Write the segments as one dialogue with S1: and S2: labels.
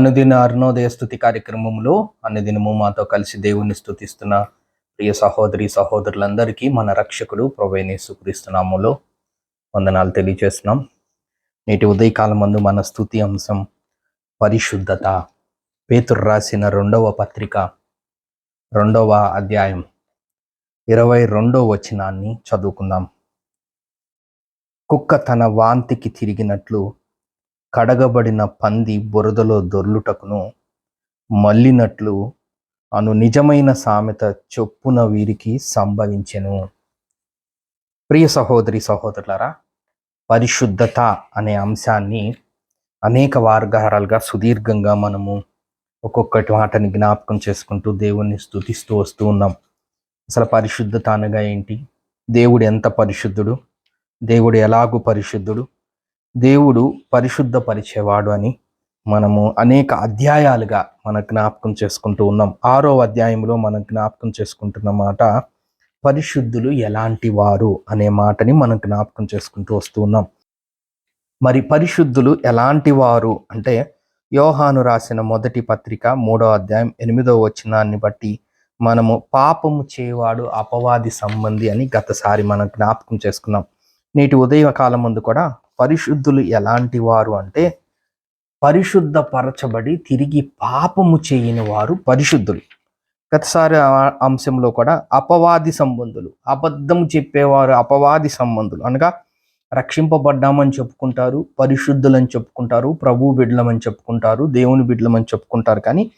S1: అనుదిన అరుణోదయ స్థుతి కార్యక్రమంలో అనుదినము మాతో కలిసి దేవుణ్ణి స్థుతిస్తున్న ప్రియ సహోదరి సహోదరులందరికీ మన రక్షకుడు ప్రొవైని సుక్రీస్తున్నాములో వందనాలు తెలియజేస్తున్నాం. నేటి ఉదయకాలం మందు మన స్థుతి అంశం పరిశుద్ధత. పేతురు రాసిన రెండవ పత్రిక రెండవ అధ్యాయం ఇరవై రెండవ వచనాన్ని చదువుకుందాం. కుక్క తన వాంతికి తిరిగినట్లు కడగబడిన పంది బురదలో దొర్లుటకును మల్లినట్లు అను నిజమైన సామెత చొప్పున వీరికి సంభవించెను. ప్రియ సహోదరి సహోదరులారా పరిశుద్ధత అనే అంశాన్ని అనేక వార్గారాలుగా సుదీర్ఘంగా మనము ఒక్కొక్కటి వాటిని జ్ఞాపకం చేసుకుంటూ దేవుణ్ణి స్థుతిస్తూ వస్తూ ఉన్నాం. అసలు పరిశుద్ధత అనగా ఏంటి? దేవుడు ఎంత పరిశుద్ధుడు? దేవుడు ఎలాగూ పరిశుద్ధుడు? దేవుడు పరిశుద్ధపరిచేవాడు అని మనము అనేక అధ్యాయాలుగా మన జ్ఞాపకం చేసుకుంటూ ఉన్నాం. ఆరో అధ్యాయంలో మనం జ్ఞాపకం చేసుకుంటున్న మాట పరిశుద్ధులు ఎలాంటి వారు అనే మాటని మనం జ్ఞాపకం చేసుకుంటూ వస్తూ ఉన్నాం. మరి పరిశుద్ధులు ఎలాంటి వారు అంటే యోహాను రాసిన మొదటి పత్రిక మూడో అధ్యాయం ఎనిమిదో వచ్చినాన్ని బట్టి మనము పాపము చేయవాడు అపవాది సంబంధి అని గతసారి మనం జ్ఞాపకం చేసుకున్నాం. నేటి ఉదయ కాలం ముందు కూడా పరిశుద్ధులు ఎలాంటి వారు అంటే పరిశుద్ధపరచబడి తిరిగి పాపము చేయని వారు పరిశుద్ధులు. గతసారి అంశంలో కూడా అపవాది సంబంధులు అబద్ధం చెప్పేవారు అపవాది సంబంధులు. అనగా రక్షింపబడ్డామని చెప్పుకుంటారు పరిశుద్ధులని చెప్పుకుంటారు ప్రభు బిడ్లమని చెప్పుకుంటారు దేవుని బిడ్లమని చెప్పుకుంటారు. కానీ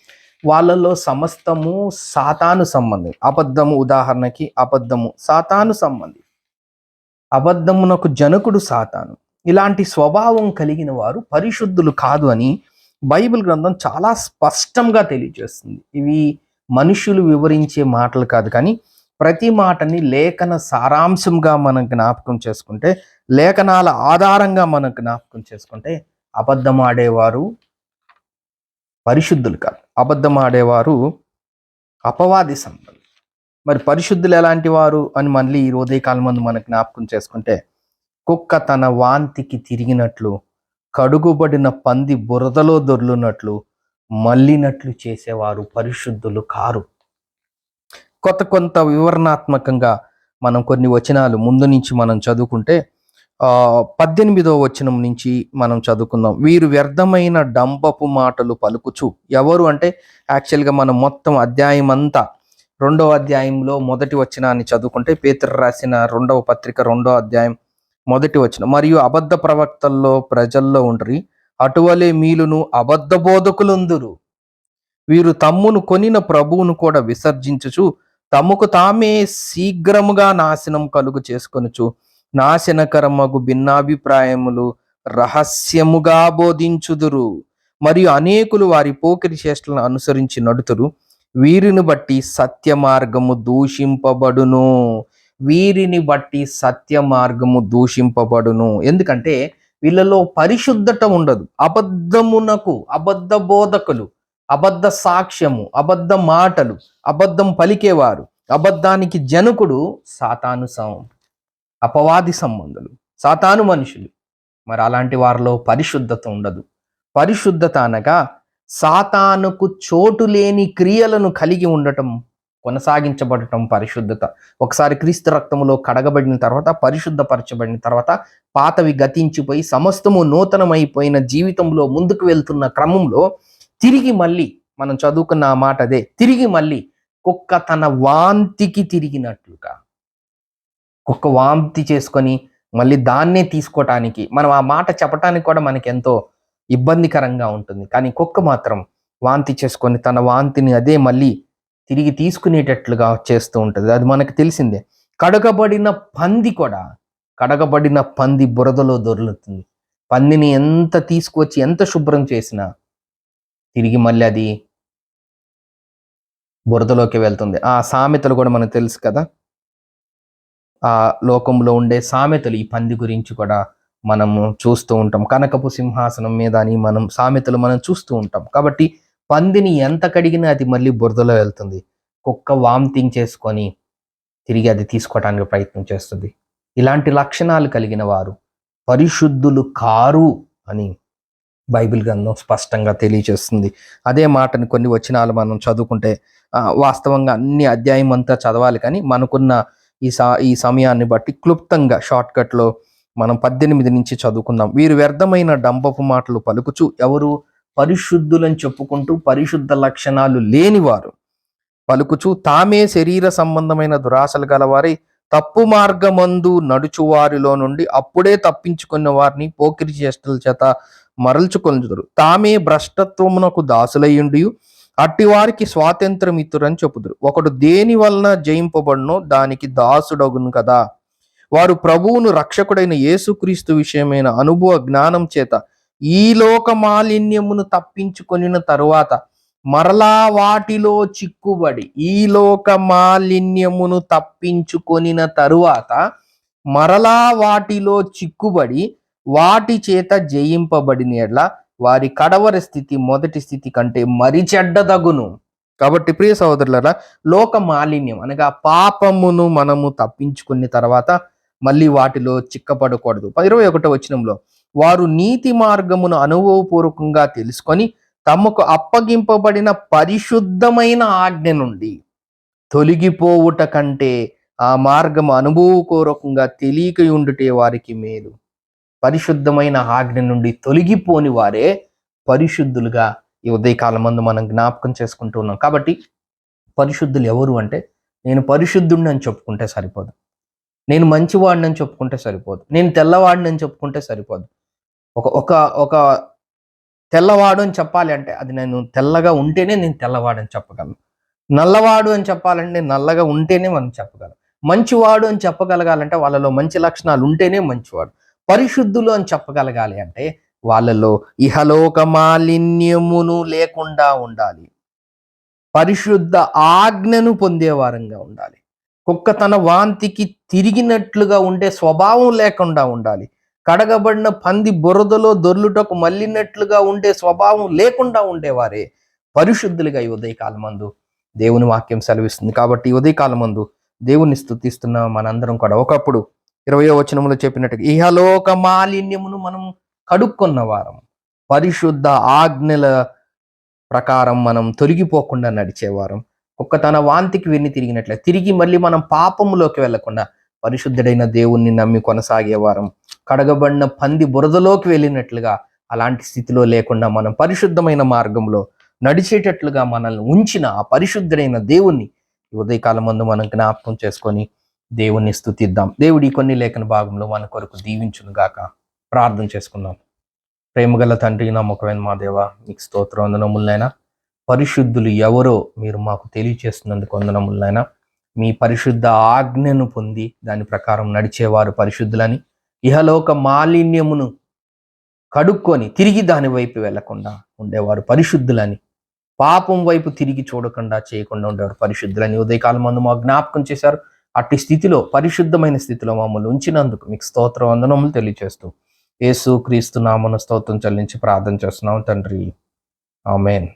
S1: వాళ్ళలో సమస్తము సాతాను సంబంధం. అబద్ధము ఉదాహరణకి అబద్ధము సాతాను సంబంధి. అబద్ధమునకు జనకుడు సాతాను. ఇలాంటి స్వభావం కలిగిన వారు పరిశుద్ధులు కాదు అని బైబిల్ గ్రంథం చాలా స్పష్టంగా తెలియజేస్తుంది. ఇవి మనుషులు వివరించే మాటలు కాదు కానీ ప్రతి మాటని లేఖన సారాంశంగా మనం జ్ఞాపకం చేసుకుంటే లేఖనాల ఆధారంగా మనం జ్ఞాపకం చేసుకుంటే అబద్ధమాడేవారు పరిశుద్ధులు కాదు. అబద్ధమాడేవారు అపవాది సంబంధం మరి పరిశుద్ధులు ఎలాంటి వారు అని మళ్ళీ ఈ ఉదయకాలం ముందు మనం జ్ఞాపకం చేసుకుంటే కుక్క తన వాంతికి తిరిగినట్లు కడుగుబడిన పంది బురదలో దొర్లునట్లు మళ్ళినట్లు చేసేవారు పరిశుద్ధులు కారు. కొత్త కొంత వివరణాత్మకంగా మనం కొన్ని వచనాలు ముందు నుంచి మనం చదువుకుంటే పద్దెనిమిదవ పద్దెనిమిదో వచనం నుంచి మనం చదువుకుందాం. వీరు వ్యర్థమైన డంబపు మాటలు పలుకుచు. ఎవరు అంటే యాక్చువల్గా మనం మొత్తం అధ్యాయం అంతా రెండవ అధ్యాయంలో మొదటి వచనాన్ని చదువుకుంటే పేతురు రాసిన రెండవ పత్రిక రెండో అధ్యాయం మొదటి వచ్చిన మరియు అబద్ధ ప్రవక్తల్లో ప్రజల్లో ఉండ్రి అటువలే మీలును అబద్ధ బోధకులుందురు. వీరు తమ్మును కొనిన ప్రభువును కూడా విసర్జించుచు తమకు తామే శీఘ్రముగా నాశనం కలుగు చేసుకొనుచు నాశనకరమగు భిన్నాభిప్రాయములు రహస్యముగా బోధించుదురు. మరియు అనేకులు వారి పోకిరి చేష్టలను అనుసరించి నడుతురు. వీరిని బట్టి సత్య మార్గము దూషింపబడును. వీరిని బట్టి సత్య మార్గము దూషింపబడును. ఎందుకంటే వీళ్ళలో పరిశుద్ధత ఉండదు. అబద్ధమునకు అబద్ధ బోధకులు అబద్ధ సాక్ష్యము అబద్ధ మాటలు అబద్ధం పలికేవారు అబద్ధానికి జనకుడు సాతాను సం అపవాది సంబంధులు సాతాను మనుషులు. మరి అలాంటి వారిలో పరిశుద్ధత ఉండదు. పరిశుద్ధత అనగా సాతానుకు చోటు లేని క్రియలను కలిగి ఉండటం కొనసాగించబడటం పరిశుద్ధత. ఒకసారి క్రీస్తు రక్తములో కడగబడిన తర్వాత పరిశుద్ధపరచబడిన తర్వాత పాతవి గతించిపోయి సమస్తము నూతనమైపోయిన జీవితంలో ముందుకు వెళ్తున్న క్రమంలో తిరిగి మళ్ళీ మనం చదువుకున్న ఆ మాట అదే తిరిగి మళ్ళీ కుక్క తన వాంతికి తిరిగినట్లుగా. కుక్క వాంతి చేసుకొని మళ్ళీ దాన్నే తీసుకోవటానికి మనం ఆ మాట చెప్పటానికి కూడా మనకి ఎంతో ఇబ్బందికరంగా ఉంటుంది. కానీ కుక్క మాత్రం వాంతి చేసుకొని తన వాంతిని అదే మళ్ళీ తిరిగి తీసుకునేటట్లుగా చేస్తూ ఉంటుంది. అది మనకు తెలిసిందే. కడగబడిన పంది కూడా కడగబడిన పంది బురదలో దొరులుతుంది. పందిని ఎంత తీసుకొచ్చి ఎంత శుభ్రం చేసినా తిరిగి మళ్ళీ అది బురదలోకి వెళ్తుంది. ఆ సామెతలు కూడా మనకు తెలుసు కదా? ఆ లోకంలో ఉండే సామెతలు ఈ పంది గురించి కూడా మనము చూస్తూ ఉంటాం. కనకపు సింహాసనం మీద అని మనం సామెతలు మనం చూస్తూ ఉంటాం. కాబట్టి పందిని ఎంత కడిగినా అది మళ్ళీ బురదలో వెళ్తుంది. కుక్క వామిటింగ్ చేసుకొని తిరిగి అది తీసుకోవడానికి ప్రయత్నం చేస్తుంది. ఇలాంటి లక్షణాలు కలిగిన వారు పరిశుద్ధులు కారు అని బైబిల్ గ్రంథం స్పష్టంగా తెలియజేస్తుంది. అదే మాటని కొన్ని వచనాలు మనం చదువుకుంటే వాస్తవంగా అన్ని అధ్యాయం అంతా చదవాలి కానీ మనకున్న ఈ సా ఈ సమయాన్ని బట్టి క్లుప్తంగా షార్ట్కట్లో మనం పద్దెనిమిది నుంచి చదువుకుందాం. వీరు వ్యర్థమైన డంబపు మాటలు పలుకుచు ఎవరు పరిశుద్ధులని చెప్పుకుంటూ పరిశుద్ధ లక్షణాలు లేనివారు పలుకుచు తామే శరీర సంబంధమైన దురాశలు గలవారై తప్పు మార్గమందు నడుచువారిలో నుండి అప్పుడే తప్పించుకున్న వారిని పోకిరి చేష్టల చేత మరల్చుకొందురు తామే భ్రష్టత్వమునకు దాసులయ్యుండి అట్టి వారికి స్వాతంత్రం ఇతురని చెప్పుదురు. ఒకడు దేని వలన జయింపబడునో దానికి దాసుడగును కదా. వారు ప్రభువును రక్షకుడైన యేసుక్రీస్తు విషయమైన అనుభవ జ్ఞానం చేత ఈ లోక మాలిన్యమును తప్పించుకొనిన తరువాత మరలా వాటిలో చిక్కుబడి ఈ లోక మాలిన్యమును తప్పించుకొనిన తరువాత మరలా వాటిలో చిక్కుబడి వాటి చేత జయింపబడిన ఎడ్ల వారి కడవరి స్థితి మొదటి స్థితి కంటే మరి చెడ్డదగును. కాబట్టి ప్రియ సహోదరులరా లోక మాలిన్యం అనగా పాపమును మనము తప్పించుకున్న తర్వాత మళ్ళీ వాటిలో చిక్కపడకూడదు ఇరవై ఒకటో వచనంలో వారు నీతి మార్గమును అనుభవపూర్వకంగా తెలుసుకొని తమకు అప్పగింపబడిన పరిశుద్ధమైన ఆజ్ఞ నుండి తొలగిపోవుట కంటే ఆ మార్గం అనుభవపూర్వకంగా తెలియక ఉండుటే వారికి మేలు. పరిశుద్ధమైన ఆజ్ఞ నుండి తొలగిపోని వారే పరిశుద్ధులుగా ఈ ఉదయకాలం మందు మనం జ్ఞాపకం చేసుకుంటూ ఉన్నాం. కాబట్టి పరిశుద్ధులు ఎవరు అంటే నేను పరిశుద్ధుడిని అని చెప్పుకుంటే సరిపోదు. నేను మంచివాడిని అని చెప్పుకుంటే సరిపోదు. నేను తెల్లవాడిని అని చెప్పుకుంటే సరిపోదు. ఒక ఒక ఒక తెల్లవాడు అని చెప్పాలి అంటే అది నేను తెల్లగా ఉంటేనే నేను తెల్లవాడు అని చెప్పగలను. నల్లవాడు అని చెప్పాలంటే నల్లగా ఉంటేనే మనం చెప్పగలం. మంచివాడు అని చెప్పగలగాలంటే వాళ్ళలో మంచి లక్షణాలు ఉంటేనే మంచివాడు. పరిశుద్ధులు అని చెప్పగలగాలి అంటే వాళ్ళలో ఇహలోక మాలిన్యమును లేకుండా ఉండాలి. పరిశుద్ధ ఆజ్ఞను పొందేవారంగా ఉండాలి. కుక్క తన వాంతికి తిరిగినట్లుగా ఉండే స్వభావం లేకుండా ఉండాలి. కడగబడిన పంది బురదలో దొర్లుటకు మళ్ళినట్లుగా ఉండే స్వభావం లేకుండా ఉండేవారే పరిశుద్ధులుగా ఈ ఉదయకాలమందు. దేవుని వాక్యం సెలవిస్తుంది కాబట్టి ఈ మందు దేవుని స్థుతిస్తున్న మనందరం కూడా. ఒకప్పుడు ఇరవయో వచనంలో చెప్పినట్టుగా ఇహలోక మాలిన్యమును మనం కడుక్కున్న వారం పరిశుద్ధ ఆజ్ఞల ప్రకారం మనం తొలగిపోకుండా నడిచేవారం ఒక్క తన వాంతికి వెన్ని తిరిగినట్లే తిరిగి మళ్ళీ మనం పాపములోకి వెళ్ళకుండా పరిశుద్ధుడైన దేవుణ్ణి నమ్మి కొనసాగేవారం కడగబడిన పంది బురదలోకి వెళ్ళినట్లుగా అలాంటి స్థితిలో లేకుండా మనం పరిశుద్ధమైన మార్గంలో నడిచేటట్లుగా మనల్ని ఉంచిన ఆ పరిశుద్ధుడైన దేవుణ్ణి ఉదయకాలం ముందు మనం జ్ఞాపకం చేసుకొని దేవుణ్ణి స్థుతిద్దాం. దేవుడి కొన్ని లేఖన భాగంలో మన కొరకు దీవించునుగాక ప్రార్థన చేసుకుందాం. ప్రేమగల తండ్రి నమ్మకమైన మా దేవ మీకు స్తోత్రం వందనములైనా పరిశుద్ధులు ఎవరో మీరు మాకు తెలియచేస్తున్నందుకు వందనములైనా మీ పరిశుద్ధ ఆజ్ఞను పొంది దాని ప్రకారం నడిచేవారు పరిశుద్ధులని. ఇహలోక మాలిన్యమును కడుక్కొని తిరిగి దాని వైపు వెళ్ళకుండా ఉండేవారు పరిశుద్ధులని. పాపం వైపు తిరిగి చూడకుండా చేయకుండా ఉండేవారు పరిశుద్ధులని. ఉదయకాలం మందు మా జ్ఞాపకం చేశారు. అట్టి స్థితిలో పరిశుద్ధమైన స్థితిలో మమ్మల్ని ఉంచినందుకు మీకు స్తోత్ర వందనములు తెలియచేస్తూ యేసు క్రీస్తు నామన స్తోత్రం చెల్లించి ప్రార్థన చేస్తున్నాం తండ్రి. ఆమెన్.